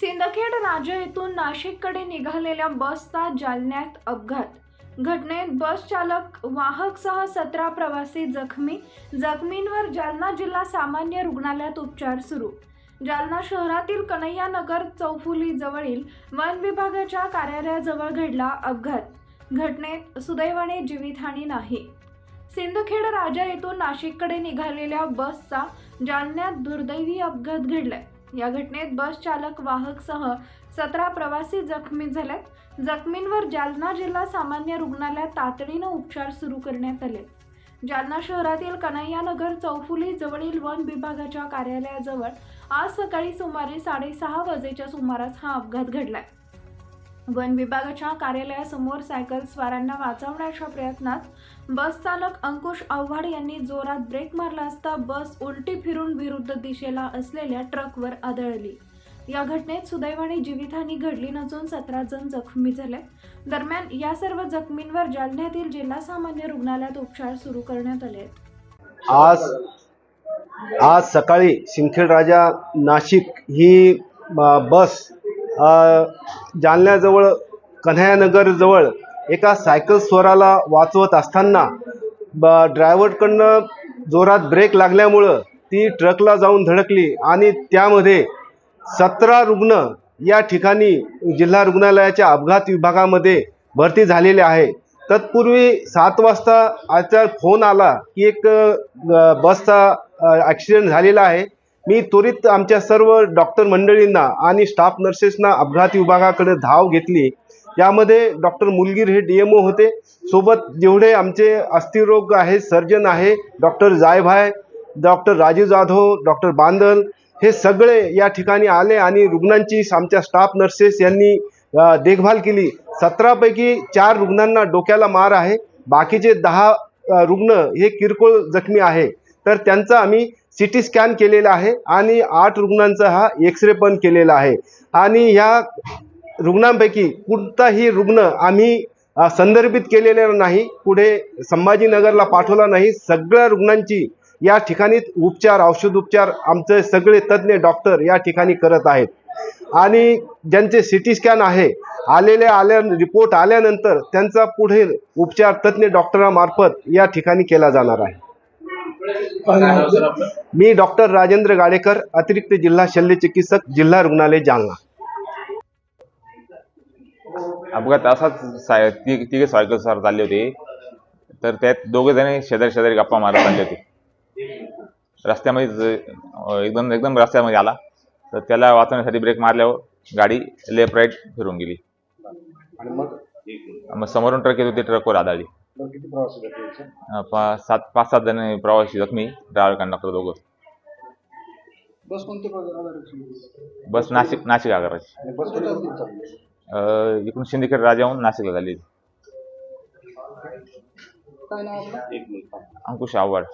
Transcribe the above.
सिंदखेड राजा येथून नाशिककडे निघालेल्या बसचा जालन्यात अपघात. घटनेत बस चालक वाहकसह सतरा प्रवासी जखमी. जखमींवर जालना जिल्हा सामान्य रुग्णालयात उपचार सुरू. जालना शहरातील कन्हैया नगर चौफुली जवळील वन विभागाच्या कार्यालयाजवळ घडला अपघात. घटनेत सुदैवाने जीवितहानी नाही. सिंदखेड राजा येथून नाशिककडे निघालेल्या बसचा जालन्यात दुर्दैवी अपघात घडलाय. या घटनेत बस चालक वाहकसह सतरा प्रवासी जखमी झालेत. जखमींवर जालना जिल्हा सामान्य रुग्णालयात तातडीनं उपचार सुरू करण्यात आले. जालना शहरातील कन्हैयानगर चौफुली जवळील वन विभागाच्या कार्यालयाजवळ आज सकाळी सुमारे साडेसहा वाजेच्या सुमारास हा अपघात घडलाय. वन विभागाच्या कार्यालयासमोर सायकल स्वारांना वाचवण्याच्या प्रयत्नात बस चालक अंकुश आव्हाड यांनी जोरात ब्रेक मारला असता बस उलटी फिरून विरुद्ध दिशेला असलेल्या ट्रकवर आदळली. या घटनेत सुदैवाने जीवितहानी घडली नसून सतरा जण जखमी झाले. दरम्यान या सर्व जखमींवर जालन्यातील जिल्हा सामान्य रुग्णालयात उपचार सुरू करण्यात आले आज आज सकाळी सिंखेड राजा नाशिक ही बस जालन्याजवळ कन्हैयानगरजवळ एका सायकल स्वराला वाचवत असताना ब ड्रायव्हरकडनं जोरात ब्रेक लागल्यामुळं ती ट्रकला जाऊन धडकली आणि त्यामध्ये सतरा रुग्ण या ठिकाणी जिल्हा रुग्णालयाच्या अपघात विभागामध्ये भरती झालेले आहे. तत्पूर्वी सात वाजता आजचा फोन आला की एक बसचा ॲक्सिडेंट झालेला आहे. मी त्वरित आमच्या सर्व डॉक्टर मंडळींना आणि स्टाफ नर्सेसना अपघात विभागाकडे धाव घेतली. यामध्ये डॉक्टर मुलगीर हे डी एम ओ होते. सोबत जेवढे आमचे अस्थिरोग आहे सर्जन आहे doctor Jaybhay doctor Rajiv Jadhav doctor Bandal हे सगळे या ठिकाणी आले आणि रुग्णांची आमच्या स्टाफ नर्सेस यांनी देखभाल केली. सतरापैकी चार रुग्णांना डोक्याला मार आहे. बाकीचे दहा रुग्ण हे किरकोळ जखमी आहे. तर त्यांचा आम्ही सी टी स्कॅन केलेला आहे आणि आठ रुग्णांचा हा एक्सरे पण केलेला आहे. आणि ह्या रुग्णांपैकी कोणताही रुग्ण आम्ही संदर्भित केलेला नाही पुढे संभाजीनगरला पाठवला नाही. सगळ्या रुग्णांची या ठिकाणी उपचार औषधोपचार आमचे सगळे तज्ज्ञ डॉक्टर या ठिकाणी करत आहेत. आणि ज्यांचे सी टी स्कॅन आहे आलेले आल्या रिपोर्ट आल्यानंतर त्यांचा पुढील उपचार तज्ज्ञ डॉक्टरांमार्फत या ठिकाणी केला जाणार आहे. मी डॉक्टर राजेंद्र गाडेकर अतिरिक्त जिल्हा शल्य चिकित्सक जिल्हा रुग्णालय जालना. अपघात असाच साय ति तिघे सायकल सर चालले होते. तर त्यात दोघे जण शेजारी शेजारी गप्पा मारत चालले होते. रस्त्यामध्ये एकदम एकदम रस्त्यामध्ये आला. तर त्याला वाचवण्यासाठी ब्रेक मारल्यावर गाडी लेफ्ट राईट फिरून गेली. आणि मग? मग समोरून ट्रक येत होती ट्रकवर आदळली किती प्रवासी होते अं, पा सात पाच सात जण प्रवासी जखमी ड्रायव्हर कंडक्टर दोघं. बस कोणते बस नाशिक नाशिक आगाराची बस अं, इकडून सिंदखेड राजाहून नाशिकला झाली. काय नाव आपलं? अंकुश आव्हाड.